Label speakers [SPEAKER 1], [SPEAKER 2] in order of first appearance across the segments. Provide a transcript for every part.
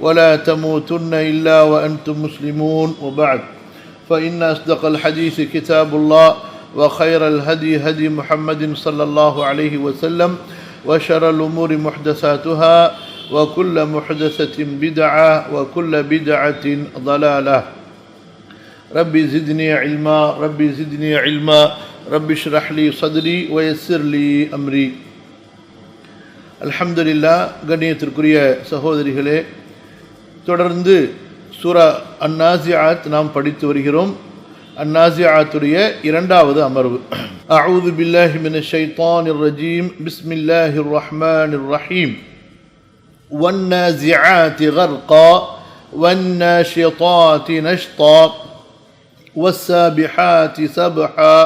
[SPEAKER 1] ولا تموتن إلا وأنتم مسلمون وبعد فإن أصدق الحديث كتاب الله وخير الهدي هدي محمد صلى الله عليه وسلم وشر الأمور محدثاتها وكل محدثة بدعة وكل بدعة ضلالة ربي زدني علما ربي زدني علما ربي اشرح لي صدري ويسر لي أمري அல்ஹம்துலில்லா கண்ணியத்திற்குரிய சகோதரிகளே தொடர்ந்து சூரா அந்நாசியாத் நாம் படித்து வருகிறோம் அந்நாசியாத்துடைய இரண்டாவது அமர்வு அவுது பில்லாஹி மின ஷைத்தான் الرجيم بسم الله الرحمن الرحيم والنازعات غرقا والناشطات نشطا والسابحات سبحا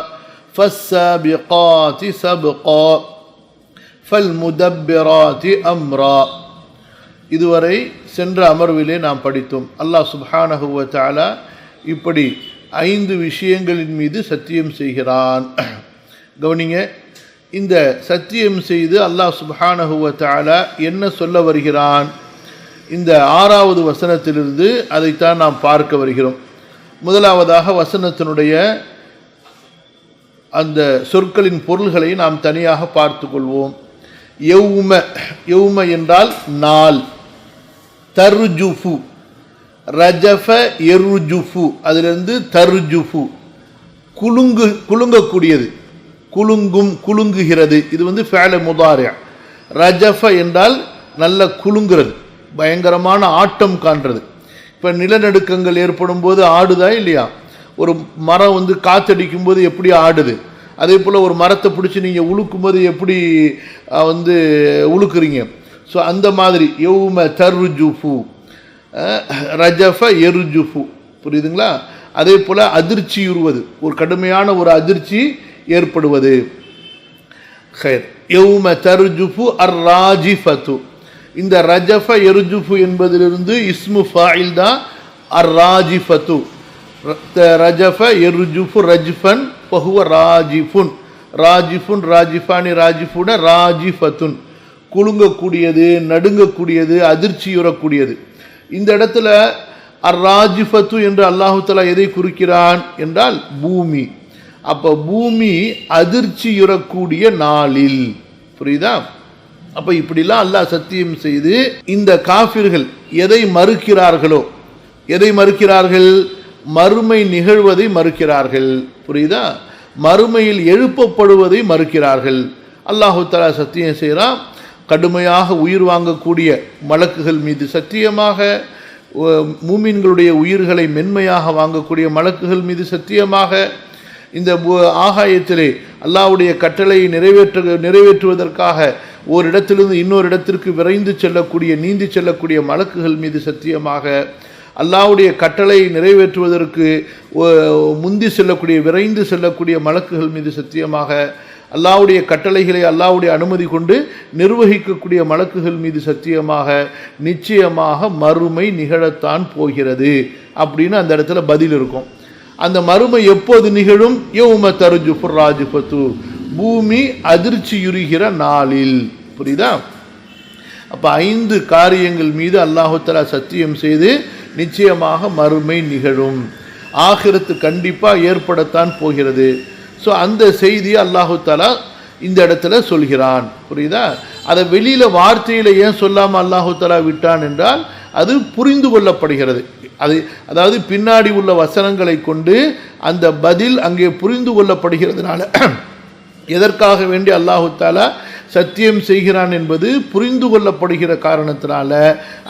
[SPEAKER 1] فالسابقات سبقا ஃபல்முதப்பிராதி அம்ரா இதுவரை சென்ற அமர்விலே நாம் படித்தோம். அல்லாஹ் சுப்ஹானஹுவ தாலா இப்படி ஐந்து விஷயங்களின் மீது சத்தியம் செய்கிறான். கவனிங்க இந்த சத்தியம் செய்து அல்லாஹ் சுப்ஹானஹுவ தாலா என்ன சொல்ல வருகிறான்? இந்த ஆறாவது வசனத்திலிருந்து அதைத்தான் நாம் பார்க்க வருகிறோம். முதலாவதாக வசனத்தினுடைய அந்த சொற்களின் பொருள்களை நாம் தனியாக பார்த்து கொள்வோம். எவ்ம எவ்ம என்றால் நாள். தர்ஜுஃபு. ரஜஃப எருஜுஃபு. அதிலிருந்து தர்ஜுஃபு. குலுங்கு குலுங்கக்கூடியது. குலுங்கும் குலுங்குகிறது. இது வந்து ஃபேல முதாரியா ரஜஃப என்றால் நல்ல குலுங்குறது. பயங்கரமான ஆட்டம் காண்றது. இப்போ நிலநடுக்கங்கள் ஏற்படும் போது ஆடுதா இல்லையா? ஒரு மரம் வந்து காத்தடிக்கும் போது எப்படி ஆடுது? அதே போல் ஒரு மரத்தை பிடிச்சி நீங்கள் உழுக்கும் போது எப்படி வந்து உழுக்குறீங்க? ஸோ அந்த மாதிரி எவ்ம தர்ஜுஃபு ரஜஃப எருஜுஃபு. புரியுதுங்களா? அதே போல் அதிர்ச்சியுறுவது ஒரு கடுமையான ஒரு அதிர்ச்சி ஏற்படுவது. ஹைர். எவ்ம தர்ஜுஃபு அர் ராஜிஃபத்து இந்த ரஜஃப எருஜுஃபு என்பதிலிருந்து இஸ்மு ஃபாயில் தான் அர் ராஜிஃபத்து ரஜஃப எருஜுஃபு ரஜ்ஃபன் பஹுவ ராஜிஃபுன். ராஜிஃபுன் ராஜிஃபானி ராஜிஃபுன ராஜிஃபத்துன். குலுங்கக்கூடியது நடுங்கக்கூடியது அதிர்ச்சியுறக்கூடியது. இந்த இடத்துல அர் என்று அல்லாஹு தலா எதை குறிக்கிறான் என்றால் பூமி. அப்போ பூமி அதிர்ச்சியுறக்கூடிய நாளில். புரியுதா? அப்போ இப்படிலாம் அல்லாஹ் சத்தியம் செய்து இந்த காஃபிர்கள் எதை மறுக்கிறார்களோ எதை மறுக்கிறார்கள்? மறுமை நிகழ்வதை மறுக்கிறார்கள். புரியுதா? மறுமையில் எழுப்பப்படுவதை மறுக்கிறார்கள். அல்லாஹு தலா சத்தியம் செய்கிறான் கடுமையாக உயிர் வாங்கக்கூடிய மலக்குகள் மீது சத்தியமாக மூமின்களுடைய உயிர்களை மென்மையாக வாங்கக்கூடிய மலக்குகள் மீது சத்தியமாக இந்த ஆகாயத்திலே அல்லாவுடைய கட்டளையை நிறைவேற்ற நிறைவேற்றுவதற்காக ஓரிடத்திலிருந்து இன்னொரு இடத்திற்கு விரைந்து செல்லக்கூடிய நீந்தி செல்லக்கூடிய மலக்குகள் மீது சத்தியமாக அல்லாவுடைய கட்டளை நிறைவேற்றுவதற்கு முந்தி செல்லக்கூடிய விரைந்து செல்லக்கூடிய மலக்குகள் மீது சத்தியமாக அல்லாவுடைய கட்டளைகளை அல்லாவுடைய அனுமதி கொண்டு நிர்வகிக்கக்கூடிய மலக்குகள் மீது சத்தியமாக நிச்சயமாக மறுமை நிகழத்தான் போகிறது அப்படின்னு அந்த இடத்துல பதில் இருக்கும். அந்த மறுமை எப்போது நிகழும்? யௌம தருஜு ராஜுபத்து பூமி அதிர்ச்சியுறுகிற நாளில். புரியுதா? அப்போ ஐந்து காரியங்கள் மீது அல்லாஹுத்தலா சத்தியம் செய்து நிச்சயமாக மறுமை நிகழும். ஆகிரத்து கண்டிப்பாக ஏற்படத்தான் போகிறது. ஸோ அந்த செய்தியை அல்லாஹு தாலா இந்த இடத்துல சொல்கிறான். புரியுதா? அதை வெளியில் வார்த்தையில் ஏன் சொல்லாமல் அல்லாஹு தாலா விட்டான் என்றால் அது புரிந்து கொள்ளப்படுகிறது. அது அதாவது பின்னாடி உள்ள வசனங்களை கொண்டு அந்த பதில் அங்கே புரிந்து கொள்ளப்படுகிறதுனால எதற்காக வேண்டி அல்லாஹு தாலா சத்தியம் செய்கிறான் என்பது புரிந்து கொள்ளப்படுகிற காரணத்தினால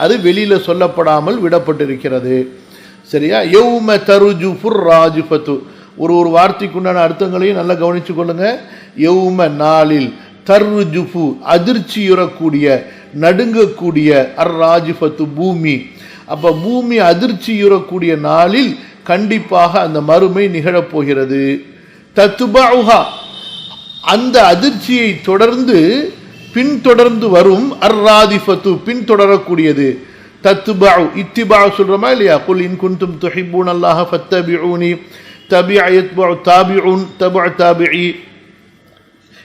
[SPEAKER 1] அது வெளியில் சொல்லப்படாமல் விடப்பட்டிருக்கிறது. சரியா? யௌம தருஜு ஃபுர் ராஜுபத்து ஒரு ஒரு வார்த்தைக்குண்டான அர்த்தங்களையும் நல்லா கவனித்து கொள்ளுங்கள் எவ்ம நாளில் தர்ஜுஃபு அதிர்ச்சியுறக்கூடிய நடுங்கக்கூடிய அர் ராஜிஃபத்து பூமி. அப்போ பூமி அதிர்ச்சியுறக்கூடிய நாளில் கண்டிப்பாக அந்த மறுமை நிகழப்போகிறது. தத்துபாவுகா அந்த அதிர்ச்சியை தொடர்ந்து பின்தொடர்ந்து வரும் அர்ராதிஃபத்து பின்தொடரக்கூடியது. தத்துபாவு இத்திபா சொல்கிறோமா இல்லையா? குல் இன் குன்தும் துஹிபூன் அல்லாஹ ஃபத்தபிஊனி. தபிஅ யத்பு தாபிஉன் தபு தாபிஇ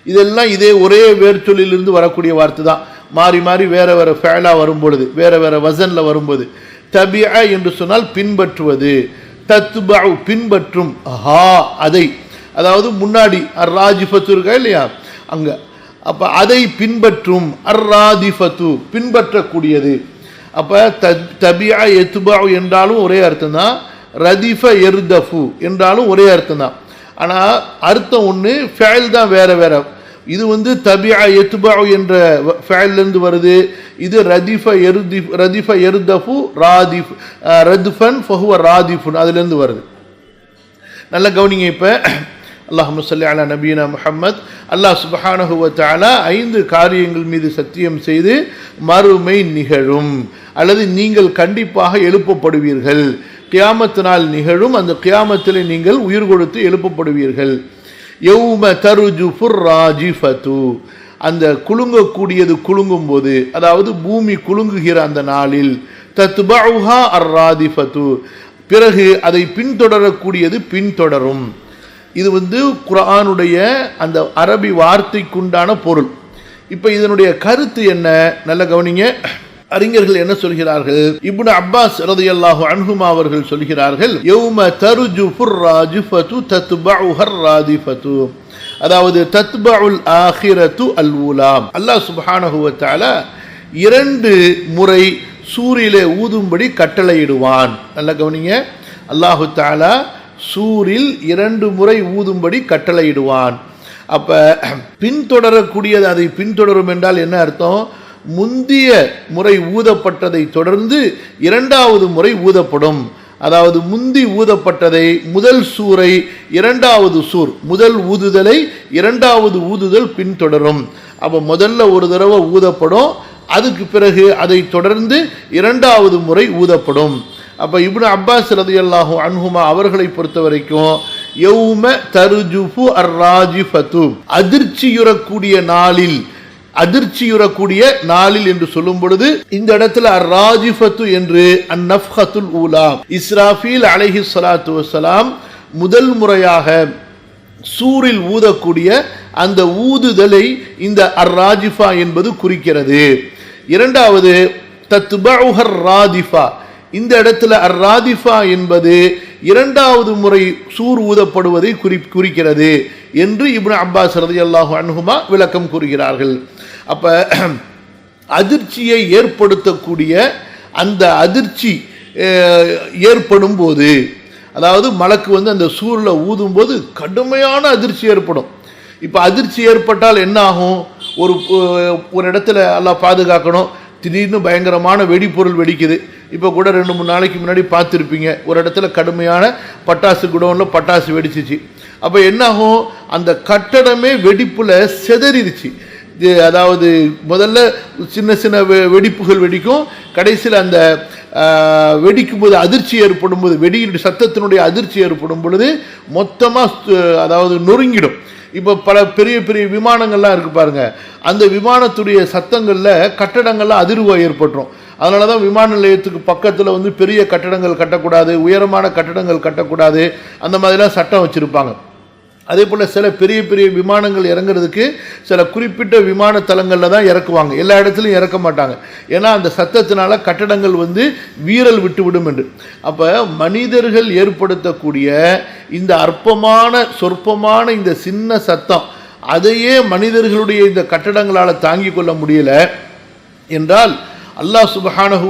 [SPEAKER 1] இதெல்லாம் இதே ஒரே வேர்ச்சொல்லிலிருந்து வரக்கூடிய வார்த்தை தான். மாறி மாறி வேறு வேறு ஃபேலாக வரும்பொழுது வேறு வேறு வசனில் வரும்போது தபியா என்று சொன்னால் பின்பற்றுவது தத்துபா பின்பற்றும் ஹா அதை. அதாவது முன்னாடி அர் ராஜிஃபத்து இருக்கா இல்லையா? அங்கே. அப்போ அதை பின்பற்றும் அர் ராதிஃபத்து பின்பற்றக்கூடியது. அப்போ த தபியா எத்துபா என்றாலும் ஒரே அர்த்தம் தான் ரதிஃப எர்தஃபு என்றாலும் ஒரே அர்த்தம் தான் ஆனால் அர்த்தம் ஒன்று ஃபேல் தான் வேறு வேறு. இது வந்து தபியா எத்துபா என்ற ஃபேல்லேருந்து வருது. இது ரதிஃப எருதி ரதிஃப எருதஃபு ராதிஃப் ரதுஃபன் ஃபஹுவ ராதிஃபுன் அதுலேருந்து வருது. நல்ல கவனிங்க இப்போ. அல்லாஹ் முசல்லி அலா நபீனா முஹம்மத். அல்லாஹ் சுபஹானஹுவ தஆலா ஐந்து காரியங்கள் மீது சத்தியம் செய்து மறுமை நிகழும். அல்லது நீங்கள் கண்டிப்பாக எழுப்பப்படுவீர்கள். கியாமத்தினால் நிகழும் அந்த கியாமத்தில் நீங்கள் உயிர் கொடுத்து எழுப்பப்படுவீர்கள். யௌம தருஜு ஃபுர் ராஜிஃபத்து அந்த குலுங்கக்கூடியது குலுங்கும் போது அதாவது பூமி குலுங்குகிற அந்த நாளில் தத்பவுஹா அர் ராதிஃபத்து பிறகு அதை பின்தொடரக்கூடியது பின்தொடரும். இது வந்து குரானுடைய அந்த அரபி வார்த்தைக்குண்டான பொருள். இப்போ இதனுடைய கருத்து என்ன? நல்ல கவனிங்க. அறிஞர்கள் என்ன சொல்கிறார்கள்? இப்னு அப்பாஸ் ரதியல்லாஹு அன்ஹுமா அவர்கள் சொல்கிறார்கள் யௌம தருஜு ஃபுர்ராஜிஃபத்து ஹர்ராதி ராதிஃபத்து அதாவது தத்பஉல் ஆஹிரத்து அல் உலாம் அல்லாஹ் சுப்ஹானஹு வ தஆலா இரண்டு முறை சூரிலே ஊதும்படி கட்டளையிடுவான். நல்ல கவனிங்க. அல்லாஹு தாலா சூரில் இரண்டு முறை ஊதும்படி கட்டளையிடுவான். அப்போ பின்தொடரக்கூடியது அதை பின்தொடரும் என்றால் என்ன அர்த்தம்? முந்திய முறை ஊதப்பட்டதை தொடர்ந்து இரண்டாவது முறை ஊதப்படும். அதாவது முந்தி ஊதப்பட்டதை முதல் சூரை இரண்டாவது சூர் முதல் ஊதுதலை இரண்டாவது ஊதுதல் பின்தொடரும். அப்போ முதல்ல ஒரு தடவை ஊதப்படும் அதுக்கு பிறகு அதை தொடர்ந்து இரண்டாவது முறை ஊதப்படும். அப்போ இப்னு அப்பாஸ் ரதியல்லாஹு அன்ஹுமா அவர்களை பொறுத்த வரைக்கும் யௌம தருஜுஃபு அர்ராஜிஃபத்து அதிர்ச்சியுறக்கூடிய நாளில் அதிர்ச்சியுறக்கூடிய நாளில் என்று சொல்லும் பொழுது இந்த இடத்துல அர்ராஜிஃபத்து என்று அந்நஃப்ஹத்துல் ஊலா இஸ்ராஃபீல் அலஹி சலாத்து வசலாம் முதல் முறையாக சூரில் ஊதக்கூடிய அந்த ஊதுதலை இந்த அர்ராஜிஃபா என்பது குறிக்கிறது. இரண்டாவது தத்பஉஹர் ராதிஃபா. இந்த இடத்துல அர்ராதிஃபா என்பது இரண்டாவது முறை சூர் ஊதப்படுவதை குறி குறிக்கிறது என்று இப்னு அப்பாஸ் ரதி அல்லாஹு அன்ஹுமா விளக்கம் கூறுகிறார்கள். அப்போ அதிர்ச்சியை ஏற்படுத்தக்கூடிய அந்த அதிர்ச்சி ஏற்படும் போது அதாவது மலக்கு வந்து அந்த சூரில் ஊதும்போது கடுமையான அதிர்ச்சி ஏற்படும். இப்போ அதிர்ச்சி ஏற்பட்டால் என்ன ஆகும் ஒரு ஒரு இடத்துல எல்லாம் பாதுகாக்கணும். திடீர்னு பயங்கரமான வெடிப்பொருள் வெடிக்குது. இப்போ கூட ரெண்டு மூணு நாளைக்கு முன்னாடி பார்த்துருப்பீங்க. ஒரு இடத்துல கடுமையான பட்டாசு குடோனில் பட்டாசு வெடிச்சிச்சு. அப்போ என்னாகும்? அந்த கட்டடமே வெடிப்பில் செதறிடுச்சு அதாவது முதல்ல சின்ன சின்ன வெ- வெடிப்புகள் வெடிக்கும். கடைசியில் அந்த வெடிக்கும் போது அதிர்ச்சி ஏற்படும் போது வெடியினுடைய சத்தத்தினுடைய அதிர்ச்சி ஏற்படும் பொழுது மொத்தமாக அதாவது நொறுங்கிடும். இப்போ பல பெரிய பெரிய விமானங்கள்லாம் இருக்குது பாருங்கள் அந்த விமானத்துடைய சத்தங்களில் கட்டடங்கள்லாம் அதிர்வு ஏற்பட்டுரும். அதனால தான் விமான நிலையத்துக்கு பக்கத்தில் வந்து பெரிய கட்டடங்கள் கட்டக்கூடாது உயரமான கட்டடங்கள் கட்டக்கூடாது அந்த மாதிரிலாம் சட்டம் வச்சுருப்பாங்க. அதே போல் சில பெரிய பெரிய விமானங்கள் இறங்குறதுக்கு சில குறிப்பிட்ட விமான தளங்களில் தான் இறக்குவாங்க. எல்லா இடத்துலையும் இறக்க மாட்டாங்க. ஏன்னா அந்த சத்தத்தினால கட்டடங்கள் வந்து வீரல் விட்டுவிடும் என்று. அப்போ மனிதர்கள் ஏற்படுத்தக்கூடிய இந்த அற்பமான சொற்பமான இந்த சின்ன சத்தம் அதையே மனிதர்களுடைய இந்த கட்டடங்களால் தாங்கி கொள்ள முடியல என்றால் அல்லாஹ் சுப்ஹானஹு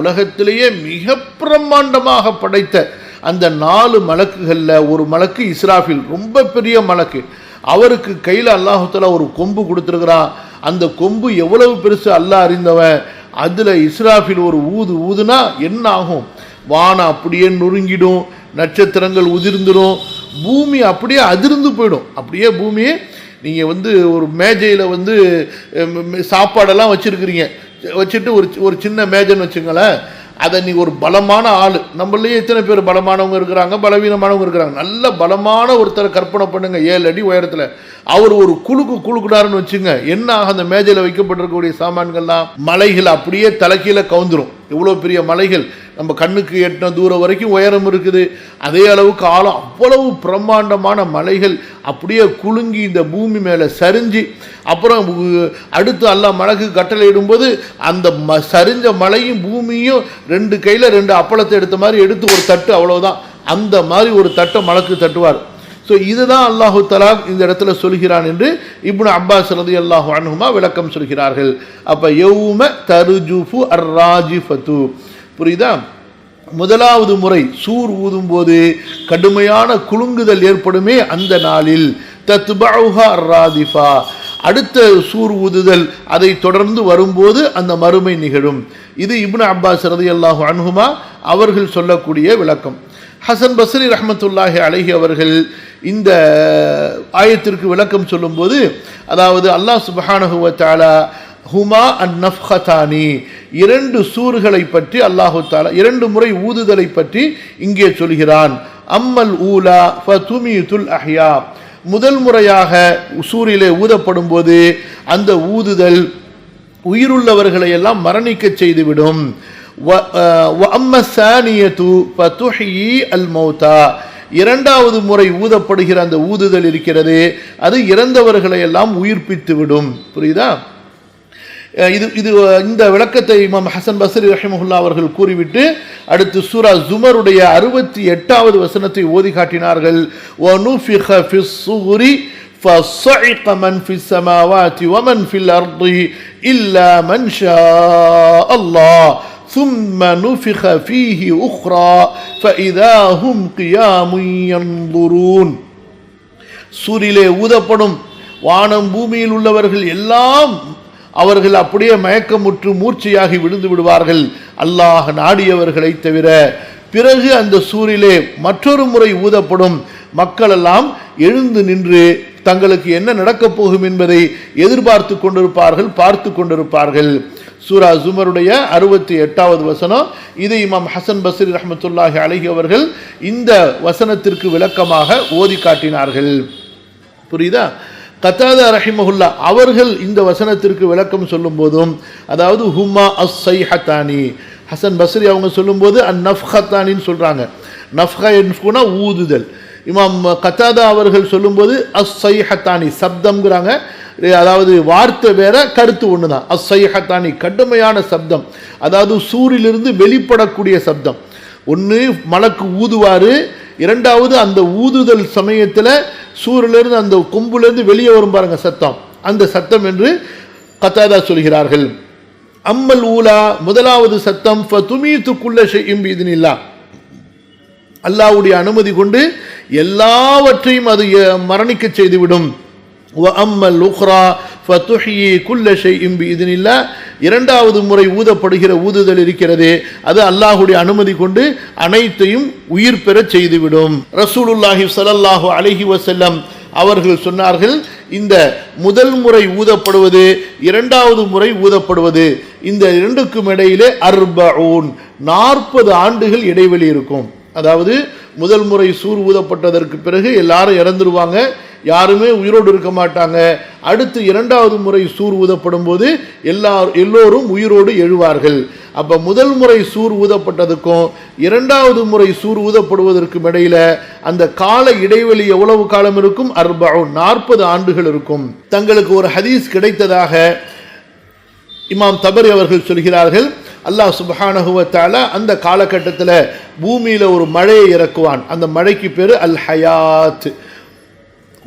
[SPEAKER 1] உலகத்திலேயே மிக பிரம்மாண்டமாக படைத்த அந்த நாலு மலக்குகளில் ஒரு மலக்கு இஸ்ராஃபில் ரொம்ப பெரிய மலக்கு. அவருக்கு கையில் அல்லாஹு ஒரு கொம்பு கொடுத்துருக்குறான் அந்த கொம்பு எவ்வளவு பெருசு அல்லாஹ் அறிந்தவன்? அதில் இஸ்ராஃபில் ஒரு ஊது ஊதுனா என்ன ஆகும்? வானம் அப்படியே நொறுங்கிடும் நட்சத்திரங்கள் உதிர்ந்துடும் பூமி அப்படியே அதிர்ந்து போயிடும். அப்படியே பூமியே நீங்கள் வந்து ஒரு மேஜையில் வந்து சாப்பாடெல்லாம் வச்சுருக்கிறீங்க. வச்சுட்டு ஒரு சி- ஒரு சின்ன மேஜைன்னு வச்சுங்களேன் அதை நீ ஒரு பலமான ஆள். நம்மளே எத்தனை பேர் பலமானவங்க இருக்கிறாங்க பலவீனமானவங்க இருக்கிறாங்க. நல்ல பலமான ஒருத்தரை கற்பனை பண்ணுங்க ஏழு அடி உயரத்தில். அவர் ஒரு குழுக்கு குழுக்குடாருன்னு வச்சுங்க என்ன ஆக அந்த மேஜையில் வைக்கப்பட்டிருக்கக்கூடிய சாமான்கள்லாம் மலைகள் அப்படியே தலைக்கீழ கவுந்துரும். எவ்வளோ பெரிய மலைகள். நம்ம கண்ணுக்கு எட்டின தூரம் வரைக்கும் உயரம் இருக்குது. அதே அளவுக்கு ஆழம். அவ்வளவு பிரம்மாண்டமான மலைகள். அப்படியே குலுங்கி இந்த பூமி மேலே சரிஞ்சு அப்புறம் அடுத்து எல்லாம் மலகு கட்டளை இடும்போது அந்த ம சரிஞ்ச மலையும் பூமியும் ரெண்டு கையில் ரெண்டு அப்பளத்தை எடுத்த மாதிரி எடுத்து ஒரு தட்டு அவ்வளோதான் அந்த மாதிரி ஒரு தட்டை மலக்கு தட்டுவார். ஸோ இதுதான் அல்லாஹு தலா இந்த இடத்துல சொல்கிறான் என்று இப்னு அப்பாஸ் ரதி அல்லாஹு அனுமா விளக்கம் சொல்கிறார்கள். அப்போ யௌம தருஜுஃபு அர்ராஜிஃபத்து. புரியுதா? முதலாவது முறை சூர் ஊதும்போது கடுமையான குலுங்குதல் ஏற்படுமே அந்த நாளில். தத்பஹா ராதிஃபா அடுத்த சூர் ஊதுதல் அதை தொடர்ந்து வரும்போது அந்த மறுமை நிகழும். இது இப்னு அப்பாஸ் ரதி அல்லாஹு அன்ஹுமா அவர்கள் சொல்லக்கூடிய விளக்கம். ஹசன் பஸ்ரி ரஹமத்துல்லாஹி அலைஹி அவர்கள் இந்த ஆயத்திற்கு விளக்கம் சொல்லும்போது அதாவது அல்லாஹ் சுபஹானஹுவ தாலா ஹுமா அன் நஃப்ஹதானி இரண்டு சூறுகளை பற்றி அல்லாஹு தாலா இரண்டு முறை ஊதுதலை பற்றி இங்கே சொல்கிறான். அம்மல் ஊலா ஃபதுமீதுல் அஹ்யா. முதல் முறையாக சூரிலே ஊதப்படும் போது அந்த ஊதுதல் உயிருள்ளவர்களை எல்லாம் மரணிக்க செய்துவிடும். வ- அஹ், வ அம்ம சானியத்து அல் மௌதா இரண்டாவது முறை ஊதப்படுகிற அந்த ஊதுதல் இருக்கிறது அது இறந்தவர்களை எல்லாம் உயிர்ப்பித்து விடும் புரியுதா அஹ் இது இது அஹ், இந்த விளக்கத்தை இமாம் ஹசன் பஸ்ரி ரஹிமஹுல்லா அவர்கள் கூறிவிட்டு அடுத்து சூரா ஜுமருடைய அறுபத்தி எட்டாவது வசனத்தை ஓதி காட்டினார்கள் وَنُفِخَ فِي الصُّورِ فَصَعِقَ مَنْ فِي السَّمَاوَاتِ وَمَنْ فِي الْأَرْضِ إِلَّا مَنْ شَاءَ اللَّهُ ثُمَّ نُفِخَ فِيهِ أُخْرَى فَإِذَا هُمْ قِيَامٌ يَنظُرُونَ சூரிலே ஊதப்படும் வானம் பூமியில் உள்ளவர்கள் எல்லாம் அவர்கள் அப்படியே மயக்கமுற்று மூர்ச்சையாகி விழுந்து விடுவார்கள் அல்லாஹ் நாடியவர்களை தவிர பிறகு அந்த சூரிலே மற்றொரு முறை ஊதப்படும் மக்களெல்லாம் எழுந்து நின்று தங்களுக்கு என்ன நடக்கப் போகும் என்பதை எதிர்பார்த்து கொண்டிருப்பார்கள் பார்த்து கொண்டிருப்பார்கள் சூரா ஜுமருடைய அறுபத்தி எட்டாவது வசனம். இது இமாம் ஹசன் பஸ்ரி ரஹமத்துல்லாஹி அலைஹி அவர்கள் இந்த வசனத்திற்கு விளக்கமாக ஓதி காட்டினார்கள். புரியுதா? கத்தாதா ரஹிமஹுல்லா அவர்கள் இந்த வசனத்திற்கு விளக்கம் சொல்லும் போதும் அதாவது ஹுமா அஸ் சைஹத்தானி ஹசன் பஸ்ரி அவங்க சொல்லும்போது அந் நஃப்ஹத்தானின்னு சொல்கிறாங்க நஃப்ஹா என்ன ஊதுதல். இமாம் கத்தாதா அவர்கள் சொல்லும்போது அஸ் சப்தம்ங்கிறாங்க. அதாவது வார்த்தை வேற கருத்து ஒன்று தான் அஸ் கடுமையான சப்தம். அதாவது சூரிலிருந்து வெளிப்படக்கூடிய சப்தம். ஒன்று மலக்கு ஊதுவார். இரண்டாவது அந்த ஊதுதல் சமயத்தில் சூரிலிருந்து அந்த கொம்புலேருந்து வெளியே வரும் பாருங்க சத்தம். அந்த சத்தம் என்று கத்தாதா சொல்கிறார்கள். அம்மல் ஊலா முதலாவது சத்தம் துமீத்துக்குள்ள செய்யும் இதுனில்லா அல்லாஹ்வுடைய அனுமதி கொண்டு எல்லாவற்றையும் அது மரணிக்க செய்துவிடும். அம்மல் உஹ்ரா ஃபத்துஹியி குல்ல இம்பி இதனில் இரண்டாவது முறை ஊதப்படுகிற ஊதுதல் இருக்கிறது அது அல்லாஹுடைய அனுமதி கொண்டு அனைத்தையும் உயிர் பெறச் செய்துவிடும். ரசூலுல்லாஹி சலல்லாஹு அலஹி வசல்லம் அவர்கள் சொன்னார்கள் இந்த முதல் முறை ஊதப்படுவது இரண்டாவது முறை ஊதப்படுவது இந்த இரண்டுக்கும் இடையிலே அர்பஊன் நாற்பது ஆண்டுகள் இடைவெளி இருக்கும். அதாவது முதல் முறை சூர் ஊதப்பட்டதற்கு பிறகு எல்லாரும் இறந்துருவாங்க. யாருமே உயிரோடு இருக்க மாட்டாங்க. அடுத்து இரண்டாவது முறை சூர் ஊதப்படும் போது எல்லா எல்லோரும் உயிரோடு எழுவார்கள். அப்போ முதல் முறை சூர் ஊதப்பட்டதுக்கும் இரண்டாவது முறை சூர் ஊதப்படுவதற்கும் இடையில அந்த கால இடைவெளி எவ்வளவு காலம் இருக்கும்? அர்பவுன் நாற்பது ஆண்டுகள் இருக்கும். தங்களுக்கு ஒரு ஹதீஸ் கிடைத்ததாக இமாம் தபரி அவர்கள் சொல்கிறார்கள். அல்லாஹ் சுப்ஹானஹு அந்த காலகட்டத்தில் பூமியில் ஒரு மழையை இறக்குவான். அந்த மழைக்கு பேர் அல் ஹயாத்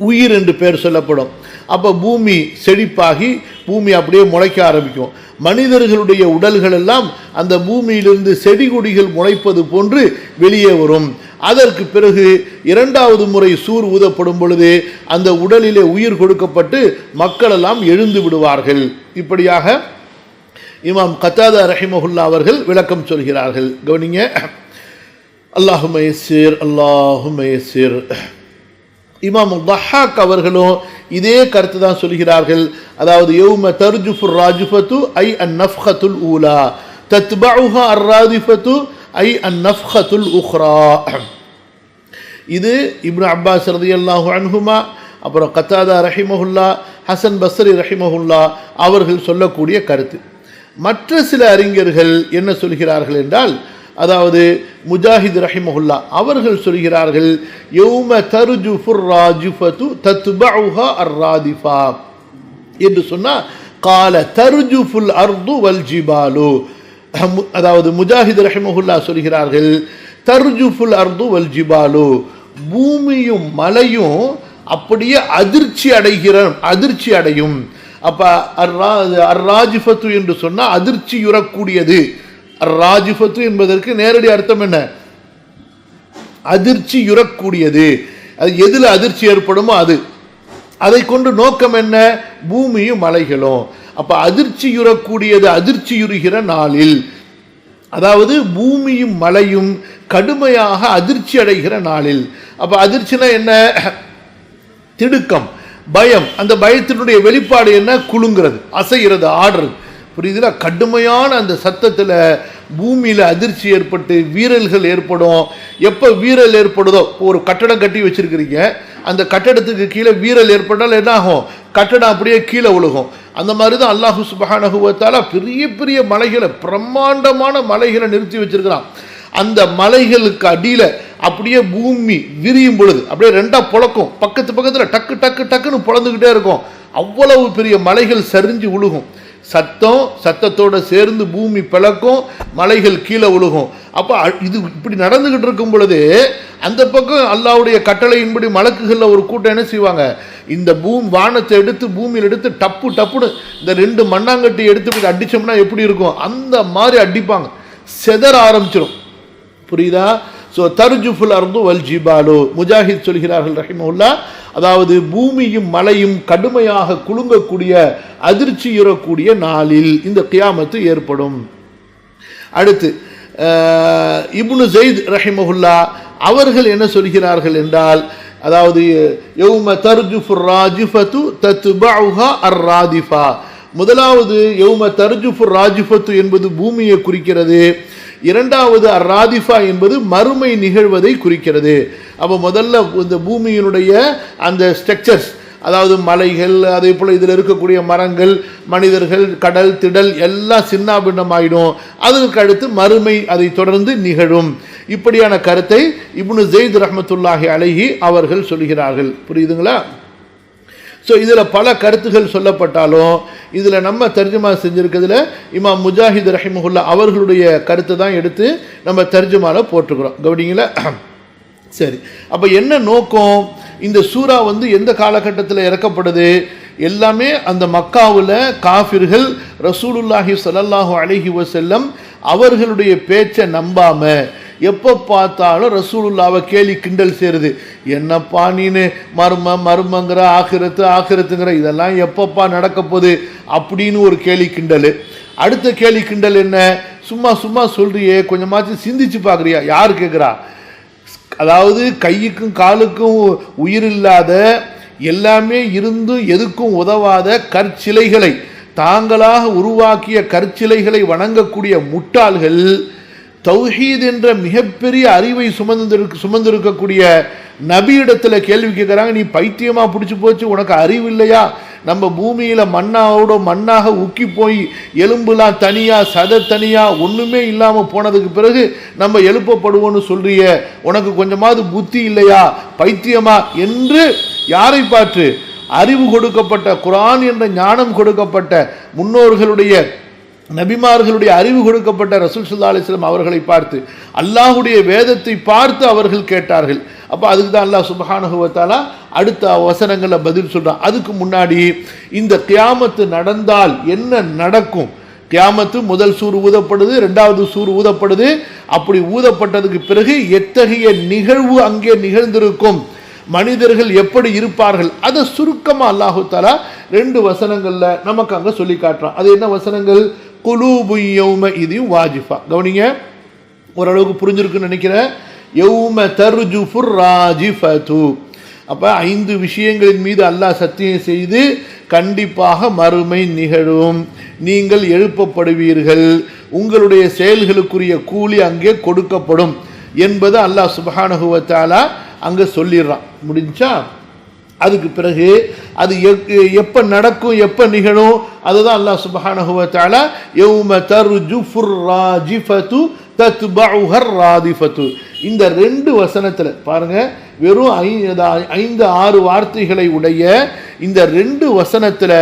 [SPEAKER 1] உயிர் என்று பேர் சொல்லப்படும். அப்போ பூமி செழிப்பாகி பூமி அப்படியே முளைக்க ஆரம்பிக்கும். மனிதர்களுடைய உடல்கள் எல்லாம் அந்த பூமியிலிருந்து செடி கொடிகள் முளைப்பது போன்று வெளியே வரும். அதற்கு பிறகு இரண்டாவது முறை சூர் ஊதப்படும் பொழுது அந்த உடலிலே உயிர் கொடுக்கப்பட்டு மக்களெல்லாம் எழுந்து விடுவார்கள். இப்படியாக இமாம் கத்தாதா ரஹிமஹுல்லா அவர்கள் விளக்கம் சொல்கிறார்கள். கவனிங்க. அல்லாஹு மயசீர் இமாம் தஹாக் அவர்களும் இதே கருத்து தான் சொல்கிறார்கள். அதாவது யௌம தர்ஜுஃபுர் ராஜுஃபத்து ஐ அன் நஃப்ஹத்துல் ஊலா. தத்பஉஹா அர்ராதிஃபத்து ஐ அன் நஃப்ஹத்துல் உஹ்ரா இது இப்னு அப்பாஸ் ரதியல்லாஹு அன்ஹுமா அப்புறம் கத்தாதா ரஹிமஹுல்லா ஹசன் பஸ்ரி ரஹிமஹுல்லா அவர்கள் சொல்லக்கூடிய கருத்து. மற்ற சில அறிஞர்கள் என்ன சொல்கிறார்கள் என்றால் அதாவது முஜாஹித் ரஹிமஹுல்லா அவர்கள் சொல்கிறார்கள் யௌம தருஜுஃபுர் ராஜுஃபத்து அர் அர்ராதிஃபா என்று சொன்னால் கால தருஜுஃபுல் அர்து வல் ஜிபாலு. அதாவது முஜாஹித் ரஹிமஹுல்லா சொல்கிறார்கள் தர்ஜுஃபுல் அர்து வல் ஜிபாலு. பூமியும் மலையும் அப்படியே அதிர்ச்சி அடைகிற அதிர்ச்சி அடையும். அப்ப அர்ராஜிஃபத்து என்று சொன்னால் அதிர்ச்சியுறக்கூடியது அர்ராஜிஃபத்து என்பதற்கு நேரடி அர்த்தம் என்ன? அதிர்ச்சியுறக்கூடியது அது எதில் அதிர்ச்சி ஏற்படுமோ அது. அதை கொண்டு நோக்கம் என்ன? பூமியும் மலைகளும். அப்ப அதிர்ச்சி அதிர்ச்சியுறுகிற நாளில். அதாவது பூமியும் மலையும் கடுமையாக அதிர்ச்சி அடைகிற நாளில். அப்ப அதிர்ச்சினா என்ன? திடுக்கம். பயம். அந்த பயத்தினுடைய வெளிப்பாடு என்ன? குலுங்கிறது அசைகிறது ஆடுறது. புரியுதுல? கடுமையான அந்த சத்தத்தில் பூமியில் அதிர்ச்சி ஏற்பட்டு வீரல்கள் ஏற்படும். எப்போ வீரல் ஏற்படுதோ ஒரு கட்டடம் கட்டி வச்சிருக்கிறீங்க. அந்த கட்டடத்துக்கு கீழே வீரல் ஏற்பட்டால் என்ன ஆகும் கட்டடம் அப்படியே கீழே உழுகும். அந்த மாதிரி தான் அல்லாஹு சுபஹானகுவத்தால் பெரிய பெரிய மலைகளை பிரம்மாண்டமான மலைகளை நிறுத்தி வச்சிருக்கிறான். அந்த மலைகளுக்கு அடியில் அப்படியே பூமி விரியும் பொழுது அப்படியே ரெண்டாக புழக்கும். பக்கத்து பக்கத்தில் டக்கு டக்கு டக்குன்னு புலந்துக்கிட்டே இருக்கும். அவ்வளவு பெரிய மலைகள் சரிஞ்சு உழுகும். சத்தம் சத்தத்தோடு சேர்ந்து பூமி பிளக்கும் மலைகள் கீழே உழுகும். அப்போ இது இப்படி நடந்துக்கிட்டு இருக்கும் பொழுது அந்த பக்கம் அல்லாவுடைய கட்டளையின்படி மலக்குகளில் ஒரு கூட்டம் என்ன செய்வாங்க? இந்த பூம் வானத்தை எடுத்து பூமியில் எடுத்து டப்பு டப்புன்னு இந்த ரெண்டு மண்ணாங்கட்டி எடுத்து அடித்தோம்னா எப்படி இருக்கும்? அந்த மாதிரி அடிப்பாங்க. செதற ஆரம்பிச்சிடும் புரியுதா? ஸோ தர்ஜுஃபுல் அர்து வல் ஜிபாலோ. முஜாஹித் சொல்கிறார்கள் ரஹிமுல்லா அதாவது பூமியும் மலையும் கடுமையாக குலுங்கக்கூடிய அதிர்ச்சியுறக்கூடிய நாளில் இந்த கியாமத்து ஏற்படும். அடுத்து இப்னு ஜெயித் ரஹிமஹுல்லா அவர்கள் என்ன சொல்கிறார்கள் என்றால் அதாவது யௌம தர்ஜுஃபுர் ராஜிஃபத்து தத்பஉஹா அர் ராதிஃபா முதலாவது யௌம தர்ஜுஃபுர் ராஜிஃபத்து என்பது பூமியை குறிக்கிறது. இரண்டாவது அராதிஃபா என்பது மறுமை நிகழ்வதை குறிக்கிறது. அப்போ முதல்ல இந்த பூமியினுடைய அந்த ஸ்ட்ரக்சர்ஸ் அதாவது மலைகள் அதே போல் இதில் இருக்கக்கூடிய மரங்கள் மனிதர்கள் கடல் திடல் எல்லாம் சின்னாபின்னமாயிடும். அதற்கு அடுத்து மறுமை அதை தொடர்ந்து நிகழும். இப்படியான கருத்தை இப்னு ஜெயித் ரஹமத்துல்லாஹி அழகி அவர்கள் சொல்கிறார்கள். புரியுதுங்களா? ஸோ இதில் பல கருத்துகள் சொல்லப்பட்டாலும் இதில் நம்ம தர்ஜுமா செஞ்சுருக்கிறதுல இமாம் முஜாஹித் ரஹிமஹுல்லா அவர்களுடைய கருத்தை தான் எடுத்து நம்ம தர்ஜுமாவில் போட்டுக்கிறோம் கவுடிங்களா சரி. அப்போ என்ன நோக்கம்? இந்த சூறா வந்து எந்த காலகட்டத்தில் இறக்கப்படுது? எல்லாமே அந்த மக்காவில் காஃபிர்கள் ரசூலுல்லாஹி சலல்லாஹு அலைஹி வசல்லம் அவர்களுடைய பேச்சை நம்பாமல் எப்போ பார்த்தாலும் ரசூலுல்லாவை கேலி கிண்டல் சேருது என்னப்பா நீனு? மர்ம மர்மங்கிற ஆகிரத்து ஆகிரத்துங்கிற இதெல்லாம் எப்பப்பா நடக்க போகுது? அப்படின்னு ஒரு கேலி கிண்டல். அடுத்த கேலி கிண்டல் என்ன? சும்மா சும்மா சொல்கிறியே கொஞ்சமாச்சும் சிந்திச்சு பார்க்குறியா யார் கேட்குறா அதாவது கையுக்கும் காலுக்கும் உயிர் இல்லாத எல்லாமே இருந்தும் எதுக்கும் உதவாத கற்சிலைகளை தாங்களாக உருவாக்கிய கற்சிலைகளை வணங்கக்கூடிய முட்டாள்கள் தௌஹீத் என்ற மிகப்பெரிய அறிவை சுமந்திருக்கு சுமந்திருக்கக்கூடிய நபியிடத்தில் கேள்வி கேட்குறாங்க நீ பைத்தியமாக பிடிச்சி போச்சு உனக்கு அறிவு இல்லையா? நம்ம பூமியில் மண்ணாவோட மண்ணாக உக்கி போய் எலும்புலாம் தனியாக சத தனியாக ஒன்றுமே இல்லாமல் போனதுக்கு பிறகு நம்ம எழுப்பப்படுவோன்னு சொல்றிய உனக்கு கொஞ்சமாவது புத்தி இல்லையா? பைத்தியமா? என்று யாரை பார்த்து அறிவு கொடுக்கப்பட்ட குரான் என்ற ஞானம் கொடுக்கப்பட்ட முன்னோர்களுடைய நபிமார்களுடைய அறிவு கொடுக்கப்பட்ட ரசூல் சுல்லா அலிஸ்லாம் அவர்களை பார்த்து அல்லாஹுடைய வேதத்தை பார்த்து அவர்கள் கேட்டார்கள். அப்போ அதுக்கு தான் அல்லாஹ் சுபஹானுகுவத்தாலா அடுத்த வசனங்களை பதில் சொல்கிறான் அதுக்கு முன்னாடி இந்த கியாமத்து நடந்தால் என்ன நடக்கும்? கியாமத்து முதல் சூறு ஊதப்படுது ரெண்டாவது சூறு ஊதப்படுது. அப்படி ஊதப்பட்டதுக்கு பிறகு எத்தகைய நிகழ்வு அங்கே நிகழ்ந்திருக்கும்? மனிதர்கள் எப்படி இருப்பார்கள்? அதை சுருக்கமாக அல்லாஹு தாலா ரெண்டு வசனங்களில் நமக்கு அங்கே சொல்லி காட்டுறான். அது என்ன வசனங்கள்? குலூபு யௌம இதையும் வாஜிஃபா. கவனிங்க ஓரளவுக்கு புரிஞ்சிருக்குன்னு நினைக்கிறேன். யௌம தர்ஜுஃபுர் ராஜிஃபது அப்போ ஐந்து விஷயங்களின் மீது அல்லாஹ் சத்தியம் செய்து கண்டிப்பாக மறுமை நிகழும். நீங்கள் எழுப்பப்படுவீர்கள். உங்களுடைய செயல்களுக்குரிய கூலி அங்கே கொடுக்கப்படும் என்பது அல்லாஹ் சுபஹானஹு அங்கே சொல்லிடுறான். முடிஞ்சா? அதுக்கு பிறகு அது எப்போ நடக்கும் எப்போ நிகழும் அதுதான் அல்லாஹ் சுபஹானஹு வ தஆலா யௌம தர்ஜுஃபுர் ராஜிஃபத்து தத்பஉஹர் ராதிஃபத்து இந்த ரெண்டு வசனத்தில் பாருங்கள் வெறும் ஐந்து ஐந்து ஆறு வார்த்தைகளை உடைய இந்த ரெண்டு வசனத்தில்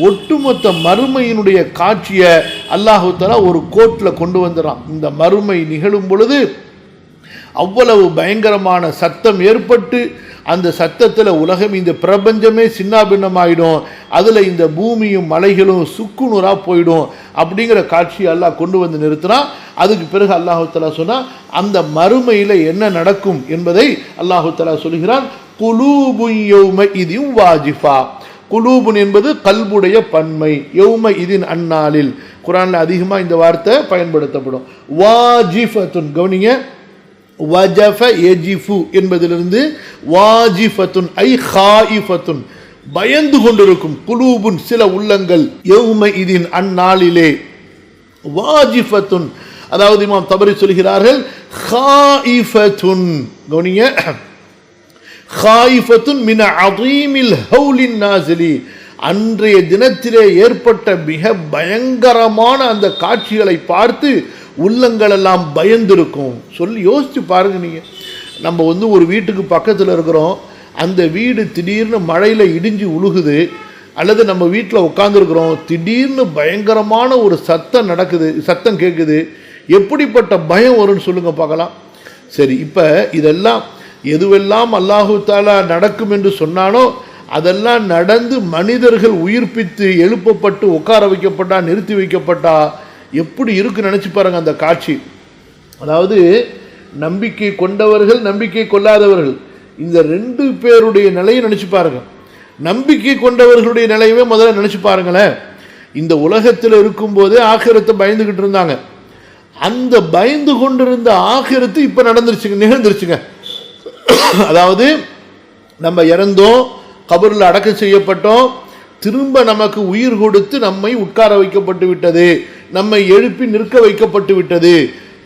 [SPEAKER 1] ஒட்டுமொத்த மறுமையினுடைய காட்சியை அல்லாஹு ஒரு கோட்டில் கொண்டு வந்துடுறான் இந்த மறுமை நிகழும் பொழுது அவ்வளவு பயங்கரமான சத்தம் ஏற்பட்டு அந்த சத்தத்தில் உலகம் இந்த பிரபஞ்சமே சின்னாபின்னமாயிடும். அதில் இந்த பூமியும் மலைகளும் சுக்குநூறாக போயிடும் அப்படிங்கிற காட்சியை அல்லாஹ் கொண்டு வந்து நிறுத்தினான். அதுக்கு பிறகு அல்லாஹுத்தலா சொன்னால் அந்த மறுமையில் என்ன நடக்கும் என்பதை அல்லாஹுத்தலா சொல்கிறான். குலூபு யௌம வாஜிஃபா. குலூபுன் என்பது கல்புடைய பன்மை. யௌம இதின் அந்நாளில். குரானில் அதிகமாக இந்த வார்த்தை பயன்படுத்தப்படும். வாஜிஃபத்துன் கவனிங்க. வஜஃப எஜிஃபு என்பதிலிருந்து வாஜிஃபத்துன் ஐ ஹாயிஃபத்துன் பயந்து கொண்டிருக்கும் குலூபுன் சில உள்ளங்கள் எவ்ம இதின் அந்நாளிலே. வாஜிஃபத்துன் அதாவது இமாம் தபரி சொல்கிறார்கள் ஹாயிஃபத்துன் கவனிங்க. ஹாயிஃபத்துன் மின அதீமில் ஹவுலின் நாசிலி. அன்றைய தினத்திலே ஏற்பட்ட மிக பயங்கரமான அந்த காட்சிகளை பார்த்து உள்ளங்கள் எல்லாம் பயந்திருக்கும். சொல்லி யோசித்து பாருங்க நீங்கள் நம்ம வந்து ஒரு வீட்டுக்கு பக்கத்தில் இருக்கிறோம். அந்த வீடு திடீர்னு மழையில் இடிஞ்சு உழுகுது. அல்லது நம்ம வீட்டில் உட்காந்துருக்குறோம் திடீர்னு பயங்கரமான ஒரு சத்தம் நடக்குது சத்தம் கேட்குது எப்படிப்பட்ட பயம் வரும்னு சொல்லுங்கள் பார்க்கலாம். சரி இப்போ இதெல்லாம் எதுவெல்லாம் அல்லாஹு தாலா நடக்கும் என்று சொன்னானோ அதெல்லாம் நடந்து மனிதர்கள் உயிர்ப்பித்து எழுப்பப்பட்டு உட்கார வைக்கப்பட்டா நிறுத்தி வைக்கப்பட்டா எப்படி இருக்கு நினச்சி பாருங்க அந்த காட்சி. அதாவது நம்பிக்கை கொண்டவர்கள் நம்பிக்கை கொள்ளாதவர்கள். இந்த ரெண்டு பேருடைய நிலையை நினச்சி பாருங்க. நம்பிக்கை கொண்டவர்களுடைய நிலையவே முதல்ல நினச்சி பாருங்களேன். இந்த உலகத்தில் இருக்கும்போதே ஆகிரத்தை பயந்துக்கிட்டு இருந்தாங்க. அந்த பயந்து கொண்டிருந்த ஆகிரத்து இப்போ நடந்துருச்சுங்க நிகழ்ந்துருச்சுங்க. அதாவது நம்ம இறந்தோம் கபரில் அடக்கம் செய்யப்பட்டோம் திரும்ப நமக்கு உயிர் கொடுத்து நம்மை உட்கார வைக்கப்பட்டு விட்டது. நம்மை எழுப்பி நிற்க வைக்கப்பட்டு விட்டது.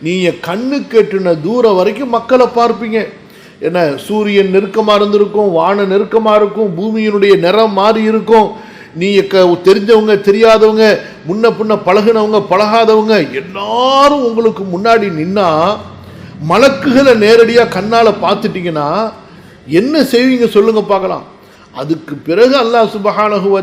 [SPEAKER 1] நீங்கள் கண்ணு கேட்டுன தூரம் வரைக்கும் மக்களை பார்ப்பீங்க. என்ன சூரியன் நெருக்கமாக இருந்திருக்கும் வானம் நெருக்கமாக இருக்கும் பூமியினுடைய நிறம் மாறி இருக்கும். நீ க தெரிஞ்சவங்க தெரியாதவங்க முன்ன பின்ன பழகுனவங்க பழகாதவங்க எல்லாரும் உங்களுக்கு முன்னாடி நின்னா மலக்குகளை நேரடியாக கண்ணால் பார்த்துட்டீங்கன்னா என்ன செய்வீங்க சொல்லுங்கள் பார்க்கலாம். அதுக்கு பிறகு அல்லாஹ் சுபஹானஹு வ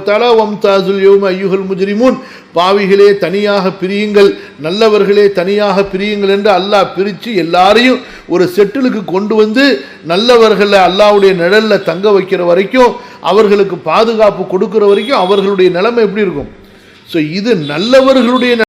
[SPEAKER 1] தாசுல் யோம் ஐயுகல் முஜ்ரிமூன். பாவிகளே தனியாக பிரியுங்கள். நல்லவர்களே தனியாக பிரியுங்கள் என்று அல்லாஹ் பிரித்து எல்லாரையும் ஒரு செட்டிலுக்கு கொண்டு வந்து நல்லவர்களை அல்லாஹ்வுடைய நிழலில் தங்க வைக்கிற வரைக்கும் அவர்களுக்கு பாதுகாப்பு கொடுக்குற வரைக்கும் அவர்களுடைய நிலைமை எப்படி இருக்கும்? ஸோ இது நல்லவர்களுடைய